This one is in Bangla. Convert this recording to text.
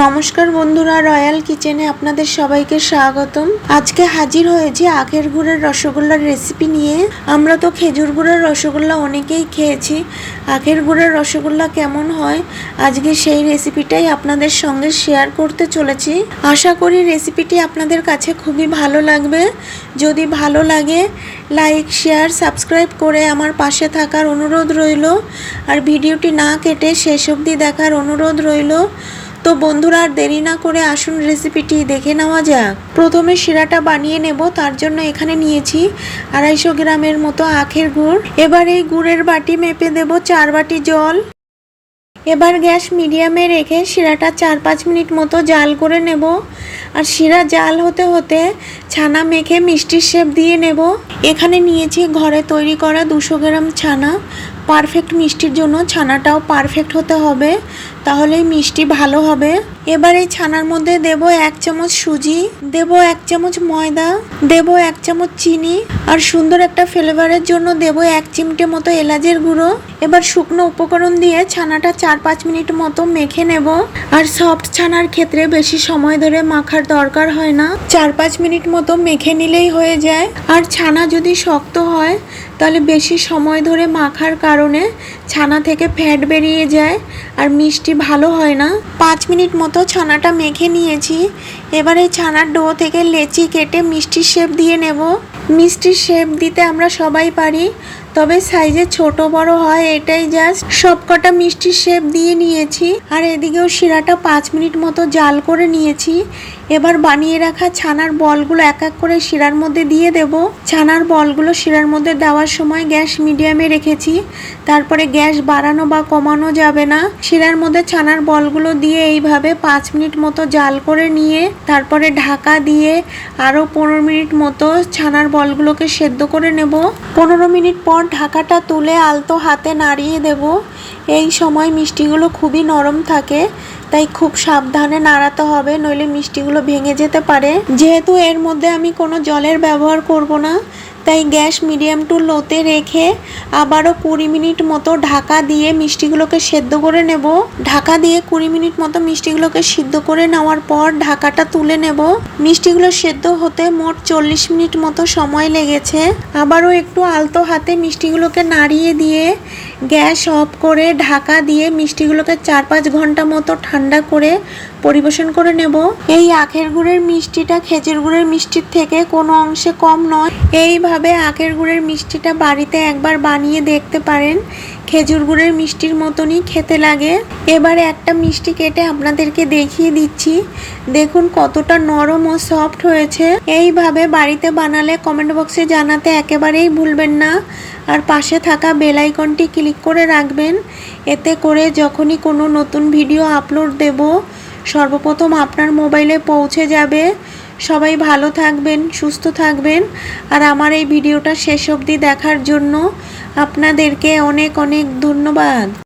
নমস্কার বন্ধুরা, রয়্যাল কিচেনে আপনাদের সবাইকে স্বাগতম। আজকে হাজির হয়েছি আখের গুড়ের রসগোল্লার রেসিপি নিয়ে। আমরা তো খেজুর গুড়ের রসগোল্লা অনেকেই খেয়েছি। আখের গুড়ের রসগোল্লা কেমন হয়, আজকে সেই রেসিপিটাই আপনাদের সঙ্গে শেয়ার করতে চলেছি। আশা করি রেসিপিটি আপনাদের কাছে খুবই ভালো লাগবে। যদি ভালো লাগে, লাইক, শেয়ার, সাবস্ক্রাইব করে আমার পাশে থাকার অনুরোধ রইল। আর ভিডিওটি না কেটে শেষ অবধি দেখার অনুরোধ রইল। তো বন্ধুরা আর দেরি না করে আসুন রেসিপিটি দেখে নেওয়া যাক। প্রথমে শিরাটা বানিয়ে নেব, তার জন্য এখানে নিয়েছি আড়াইশো গ্রামের মতো আখের গুড়। এবার এই গুড়ের বাটি মেপে দেব, চার বাটি জল। এবার গ্যাস মিডিয়ামে রেখে শিরাটা চার পাঁচ মিনিট মতো জাল করে নেব। আর শিরা জাল হতে হতে ছানা মেখে মিষ্টির শেপ দিয়ে নেব। এখানে নিয়েছি ঘরে তৈরি করা দুশো গ্রাম ছানা। পারফেক্ট মিষ্টির জন্য ছানাটাও পারফেক্ট হতে হবে। তাহলেই মিষ্টি ভালো হবে। এবার এই ছানার মধ্যে দেব এক চামচ সুজি, দেব এক চামচ ময়দা, দেব এক চামচ চিনি, আর সুন্দর একটা ফ্লেভারের জন্য দেব এক চিমটে মতো এলাচের গুঁড়ো। এবার শুকনো উপকরণ দিয়ে ছানাটা চার পাঁচ মিনিট মতো মেখে নেব। আর সফট ছানার ক্ষেত্রে বেশি সময় ধরে মাখার দরকার হয় না। চার পাঁচ মিনিট মতো মেখে নিলেই হয়ে যায়। আর ছানা যদি শক্ত হয়, তাহলে বেশি সময় ধরে মাখার কারণে ছানা থেকে ফ্যাট বেরিয়ে যায়। আর মিষ্টি ভালো হয় না? পাঁচ মিনিট মতো ছানাটা মেখে নিয়েছি। এবারে ছানার ডো থেকে লেচি কেটে মিষ্টির শেপ দিয়ে নেব। মিষ্টির শেপ দিতে আমরা সবাই পারি। তবে সাইজে ছোট বড় হয়, এটাই জাস্ট সবকটা মিষ্টির শেপ দিয়ে নিয়েছি। আর এদিকেও শিরাটা পাঁচ মিনিট মতো জাল করে নিয়েছি। এবার বানিয়ে রাখা ছানার বলগুলো এক এক করে শিরার মধ্যে দিয়ে দেব। ছানার বলগুলো শিরার মধ্যে দেওয়ার সময় গ্যাস মিডিয়ামে রেখেছি। তারপরে গ্যাস বাড়ানো বা কমানো যাবে না। শিরার মধ্যে ছানার বলগুলো দিয়ে এইভাবে পাঁচ মিনিট মতো জাল করে নিয়ে, তারপরে ঢাকা দিয়ে আরও পনেরো মিনিট মতো ছানার বলগুলোকে সেদ্ধ করে নেব। পনেরো মিনিট পর ঢাকাটা তুলে আলতো হাতে নাড়িয়ে দেব। এই সময় মিষ্টিগুলো খুবই নরম থাকে, তাই খুব সাবধানে নাড়াতে হবে, নইলে মিষ্টিগুলো ভেঙে যেতে পারে। যেহেতু এর মধ্যে আমি কোনো জলের ব্যবহার করব না তাই গ্যাস মিডিয়াম টু লোতে রেখে আবারও কুড়ি মিনিট মতো ঢাকা দিয়ে মিষ্টিগুলোকে সেদ্ধ করে নেব। ঢাকা দিয়ে কুড়ি মিনিট মতো মিষ্টিগুলোকে সিদ্ধ করে নেওয়ার পর ঢাকাটা তুলে নেব। মিষ্টিগুলো সেদ্ধ হতে মোট চল্লিশ মিনিট মতো সময় লেগেছে। আবারও একটু আলতো হাতে মিষ্টিগুলোকে নাড়িয়ে দিয়ে গ্যাস অফ করে ঢাকা দিয়ে মিষ্টিগুলোকে চার পাঁচ ঘণ্টা মতো ঠান্ডা করে পরিবেশন করে নেব। এই আখের গুড়ের মিষ্টিটা খেজুর গুড়ের মিষ্টির থেকে কোনো অংশে কম নয়। এইভাবে আখের গুড়ের মিষ্টিটা বাড়িতে একবার বানিয়ে দেখতে পারেন। খেজুর গুড়ের মিষ্টির মতনই খেতে লাগে। এবারে একটা মিষ্টি কেটে আপনাদেরকে দেখিয়ে দিচ্ছি। দেখুন কতটা নরম ও সফট হয়েছে। এইভাবে বাড়িতে বানালে কমেন্ট বক্সে জানাতে একেবারেই ভুলবেন না। আর পাশে থাকা বেল আইকনটি ক্লিক করে রাখবেন। এতে করে যখনই কোনো নতুন ভিডিও আপলোড দেব সর্বপ্রথম আপনার মোবাইলে পৌঁছে যাবে। সবাই ভালো থাকবেন, সুস্থ থাকবেন। আর আমার এই ভিডিওটা শেষ অবধি দেখার জন্য আপনাদেরকে অনেক অনেক ধন্যবাদ।